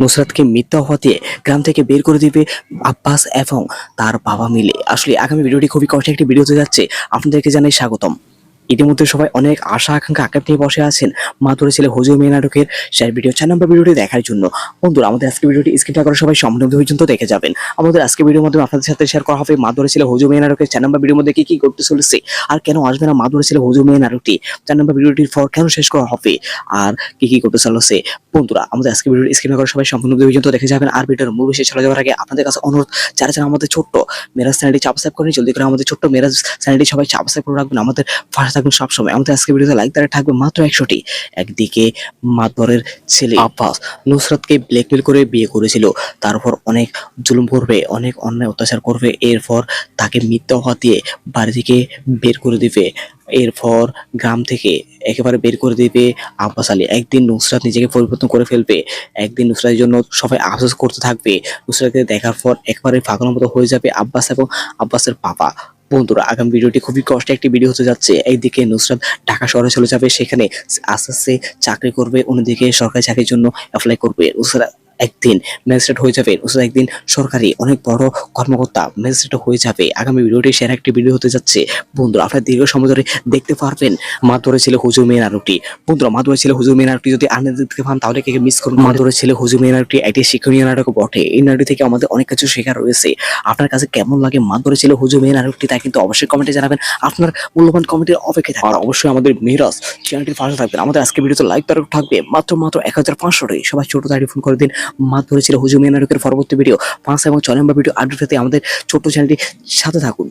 নুসরাতকে মিথ্যা হওয়াতে গ্রাম থেকে বের করে দিবে আব্বাস এবং তার বাবা মিলে। আসলে আগামী ভিডিওটি খুবই কষ্ট একটি ভিডিওতে যাচ্ছে। আপনাদেরকে জানাই স্বাগতম। ইতিমধ্যে সবাই অনেক আশা, আকাঙ্ক্ষা আকাঙ্ক্ষা নিয়ে বসে আছেন মা ধরে ছেলে হুজুর মেয়ে নাটকের শেয়ার ভিডিও। চার নম্বর ভিডিওটি দেখার জন্য। বন্ধুরা, আমাদের আজকে ভিডিওটি স্ক্রিনটা করে সবাই সম্পূর্ণ পর্যন্ত দেখে যাবেন। আমাদের আজকে ভিডিওর মাধ্যমে আপনাদের সাথে শেয়ার করা হবে মা ধরে ছেলে হুজুর মেয়ে নাটকের চার নম্বর ভিডিওর মধ্যে কি কি করতে চলেছে আর কেন আসবে না মা ধরে ছেলে হুজুর মেয়ে নাটকটি? চার নম্বর ভিডিওটির পর কেন শেষ করা হবে আর কি কি করতে চলেছে? বন্ধুরা, আমাদের আজকে ভিডিওর স্ক্রিনে করে সবাই সম্পূর্ণ পর্যন্ত দেখে যাবেন আর ভিডিওর মূল বিষয়ে চলে যাওয়ার আগে আপনাদের কাছে অনুরোধ, যারা যারা আমাদের ছোট্ট মেরাজ চ্যানেলটি সাবস্ক্রাইব করেন জলদি করে আমাদের ছোট্ট মেরাজ চ্যানেলটি সবাই সাবস্ক্রাইব করে রাখবেন। আমাদের পাশে থাকবেন সবসময়। আমাদের আজকে ভিডিওতে লাইক দ্বারা থাকবে মাত্র একশোটি। একদিকে মাতবরের ছেলে আব্বাস নুসরাতকে ব্ল্যাকমেল করে বিয়ে করেছিল। তারপর অনেক জুলুম করবে, অনেক অন্যায় অত্যাচার করবে। এরপর তাকে মিথ্যা হওয়া দিয়ে বাড়ি থেকে বের করে দিবে। এরপর গ্রাম থেকে একেবারে বের করে দিবে আব্বাস আলী। একদিন নুসরাত নিজেকে পরিবর্তন করে ফেলবে। একদিন নুসরাতের জন্য সবাই আফসোস করতে থাকবে। নুসরাতকে দেখার পর একেবারে ফাঁকানোর মতো হয়ে যাবে আব্বাস এবং আব্বাসের পাপা বন্ধুরা, আগামী ভিডিওটি খুবই কষ্ট একটি ভিডিও হতে যাচ্ছে। এইদিকে নুসরাত ঢাকা শহরে চলে যাবে, সেখানে আস্তে আস্তে চাকরি করবে, অন্যদিকে সরকারি চাকরির জন্য অ্যাপ্লাই করবে। নুসরাত একদিন ম্যাজিস্ট্রেট হয়ে যাবে। নুসরাত একদিন সরকারি অনেক বড় কর্মকর্তা ম্যাজিস্ট্রেট হয়ে যাবে। আগামী ভিডিওটি সেরা একটি ভিডিও হতে যাচ্ছে। বন্ধুরা, আপনারা দীর্ঘ সময় ধরে দেখতে পারবেন মা ধরে ছিল হুজুর মেয়ে নাটকটি বন্ধুরা মা ধরে ছিল হুজুর মেয়ে নাটকটি যদি আনন্দ দেখতে পান, তাহলে কে মিস করুন মা ধরে ছিল হুজুর মেয়ে নাটকটি একটি শিক্ষণীয় নাটক বটে। এই নাটক থেকে আমাদের অনেক কিছু শেখার রয়েছে। আপনার কাছে কেমন লাগে মা ধরে ছিল হুজুর মেয়ে নাটকটি তা কিন্তু অবশ্যই কমেন্টে জানাবেন। আপনার মূল্যবান কমেন্টের অপেক্ষা থাকবেন। আর অবশ্যই আমাদের মেহরাজ চ্যানেলটির পাশে থাকবেন। আমাদের আজকে ভিডিওতে লাইক তারক থাকবে মাত্র মাত্র এক হাজার পাঁচশোটি সবাই ছোট দাঁড়িয়ে ফোন করে দিন। মা ধরেছিল হুজুমিয়া মেয়ে নাটকের পরবর্তী ভিডিও পাঁচ এবং ছয় নম্বর ভিডিও আপডেট পেতে আমাদের ছোট্ট চ্যানেলটি সাথে থাকুন।